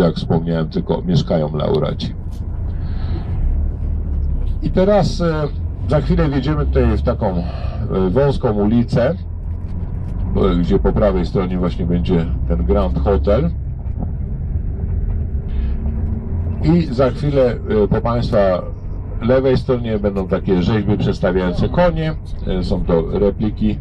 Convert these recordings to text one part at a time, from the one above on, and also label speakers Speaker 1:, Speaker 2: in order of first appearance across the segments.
Speaker 1: jak wspomniałem, tylko mieszkają laureaci. I teraz e, za chwilę wjedziemy tutaj w taką e, wąską ulicę, gdzie po prawej stronie właśnie będzie ten Grand Hotel. I za chwilę e, po Państwa lewej stronie będą takie rzeźby przedstawiające konie. Są to repliki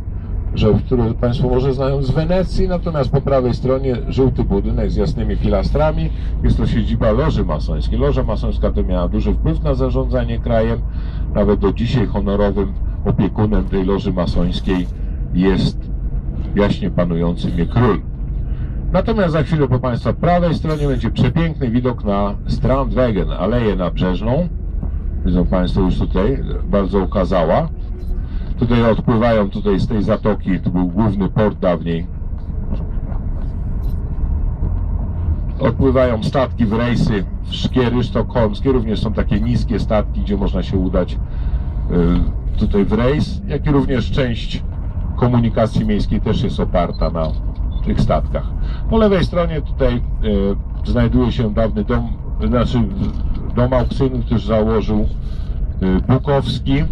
Speaker 1: rzeźb, które Państwo może znają z Wenecji, natomiast po prawej stronie żółty budynek z jasnymi pilastrami. Jest to siedziba Loży Masońskiej. Loża Masońska to miała duży wpływ na zarządzanie krajem. Nawet do dzisiaj honorowym opiekunem tej Loży Masońskiej jest jaśnie panujący mnie król. Natomiast za chwilę po Państwa prawej stronie będzie przepiękny widok na Strandwegen, aleję nabrzeżną. Widzą Państwo już tutaj, bardzo okazała. Tutaj odpływają tutaj z tej zatoki, to był główny port dawniej. Odpływają statki w rejsy w szkiery sztokholmskie, również są takie niskie statki, gdzie można się udać y, tutaj w rejs, jak i również część komunikacji miejskiej też jest oparta na tych statkach. Po lewej stronie tutaj y, znajduje się dawny dom, znaczy dom aukcyjny, który założył y, Bukowski,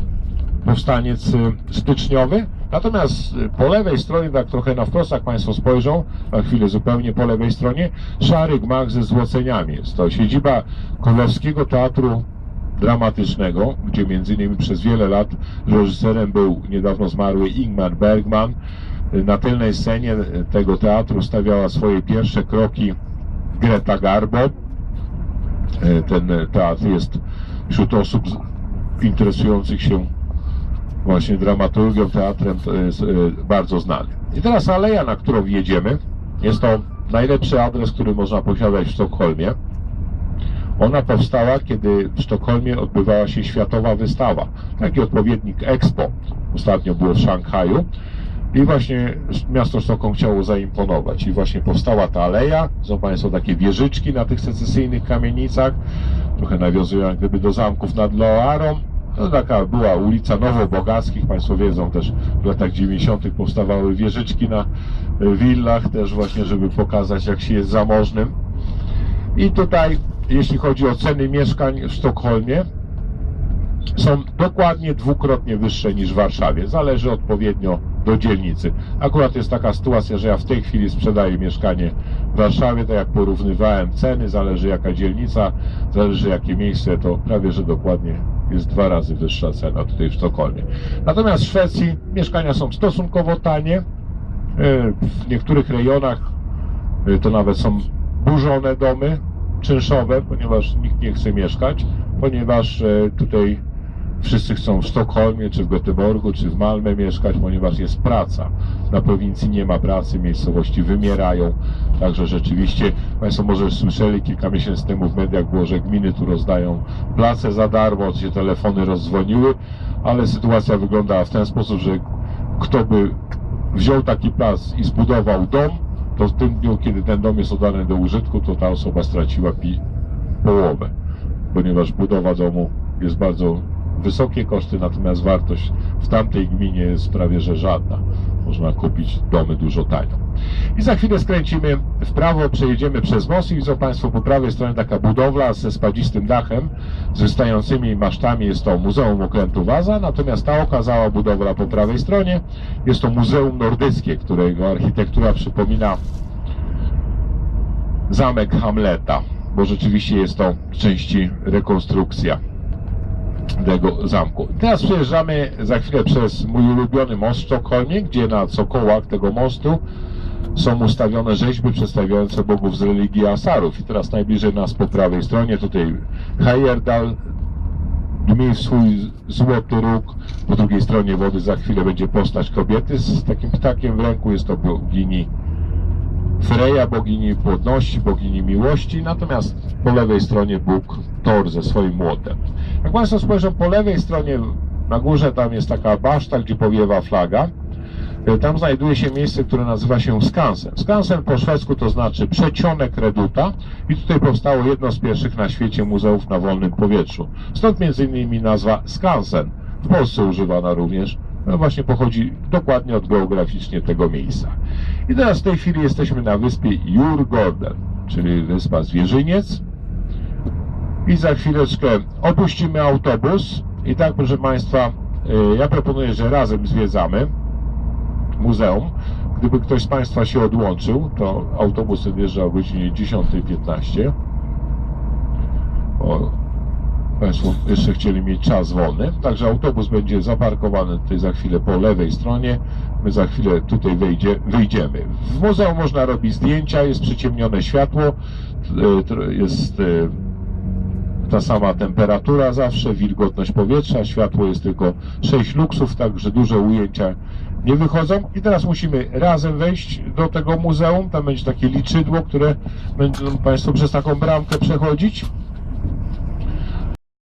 Speaker 1: powstaniec y, styczniowy. Natomiast y, po lewej stronie, tak trochę na wprost, jak Państwo spojrzą, na chwilę zupełnie po lewej stronie, szary gmach ze złoceniami. Jest to siedziba Królewskiego Teatru Dramatycznego, gdzie między innymi przez wiele lat reżyserem był niedawno zmarły Ingmar Bergman. Na tylnej scenie y, tego teatru stawiała swoje pierwsze kroki Greta Garbo. Ten teatr jest wśród osób interesujących się właśnie dramaturgią, teatrem jest e, bardzo znany. I teraz aleja, na którą wjedziemy, jest to najlepszy adres, który można posiadać w Sztokholmie. Ona powstała, kiedy w Sztokholmie odbywała się światowa wystawa. Taki odpowiednik Expo. Ostatnio było w Szanghaju. I właśnie miasto Sztokholm chciało zaimponować. I właśnie powstała ta aleja. Są Państwo takie wieżyczki na tych secesyjnych kamienicach. Trochę nawiązują jak gdyby do zamków nad Loarą. To taka była ulica Nowobogackich. Państwo wiedzą też, w latach 90. powstawały wieżyczki na y, willach, też właśnie, żeby pokazać, jak się jest zamożnym. I tutaj, jeśli chodzi o ceny mieszkań w Sztokholmie, są dokładnie dwukrotnie wyższe niż w Warszawie. Zależy odpowiednio do dzielnicy. Akurat jest taka sytuacja, że ja w tej chwili sprzedaję mieszkanie w Warszawie, tak jak porównywałem ceny, zależy jaka dzielnica, zależy jakie miejsce, to prawie że dokładnie jest dwa razy wyższa cena tutaj w Sztokholmie. Natomiast w Szwecji mieszkania są stosunkowo tanie. W niektórych rejonach e, to nawet są burzone domy czynszowe, ponieważ nikt nie chce mieszkać, ponieważ e, tutaj wszyscy chcą w Sztokholmie, czy w Göteborgu, czy w Malmę mieszkać, ponieważ jest praca. Na prowincji nie ma pracy, miejscowości wymierają, także rzeczywiście, Państwo może słyszeli, kilka miesięcy temu w mediach było, że gminy tu rozdają place za darmo, się telefony rozdzwoniły, ale sytuacja wyglądała w ten sposób, że kto by wziął taki plac i zbudował dom, to w tym dniu, kiedy ten dom jest oddany do użytku, to ta osoba straciła połowę, ponieważ budowa domu jest bardzo wysokie koszty, natomiast wartość w tamtej gminie jest prawie że żadna. Można kupić domy dużo tanio. I za chwilę skręcimy w prawo, przejedziemy przez most i widzą Państwo po prawej stronie taka budowla ze spadzistym dachem, z wystającymi masztami. Jest to Muzeum Okrętu Waza, natomiast ta okazała budowla po prawej stronie jest to Muzeum Nordyckie, którego architektura przypomina zamek Hamleta, bo rzeczywiście jest to w części rekonstrukcja tego zamku. Teraz przejeżdżamy za chwilę przez mój ulubiony most w Sztokholmie, gdzie na cokołach tego mostu są ustawione rzeźby przedstawiające bogów z religii Asarów. I teraz najbliżej nas po prawej stronie, tutaj Heyerdahl w swój złoty róg. Po drugiej stronie wody za chwilę będzie postać kobiety z takim ptakiem w ręku. Jest to bogini Freja, bogini płodności, bogini miłości, natomiast po lewej stronie Bóg Thor ze swoim młotem. Jak Państwo spojrzą po lewej stronie, na górze tam jest taka baszta, gdzie powiewa flaga. E, Tam znajduje się miejsce, które nazywa się Skansen. Skansen po szwedzku to znaczy przecionek reduta i tutaj powstało jedno z pierwszych na świecie muzeów na wolnym powietrzu. Stąd między innymi nazwa Skansen. W Polsce używana również no właśnie pochodzi dokładnie od geograficznie tego miejsca. I teraz w tej chwili jesteśmy na wyspie Jurgården. czyli wyspa Zwierzyniec. I za chwileczkę opuścimy autobus. I tak, proszę Państwa, y, ja proponuję, że razem zwiedzamy muzeum. Gdyby ktoś z Państwa się odłączył, to autobus odjeżdża o godzinie 10.15. O, Państwo jeszcze chcieli mieć czas wolny. Także autobus będzie zaparkowany tutaj za chwilę po lewej stronie. My za chwilę tutaj wejdzie, wyjdziemy. W muzeum można robić zdjęcia, jest przyciemnione światło, y, jest y, ta sama temperatura zawsze, wilgotność powietrza, światło jest tylko 6 luksów, także duże ujęcia nie wychodzą. I teraz musimy razem wejść do tego muzeum. Tam będzie takie liczydło, które będą Państwo przez taką bramkę przechodzić.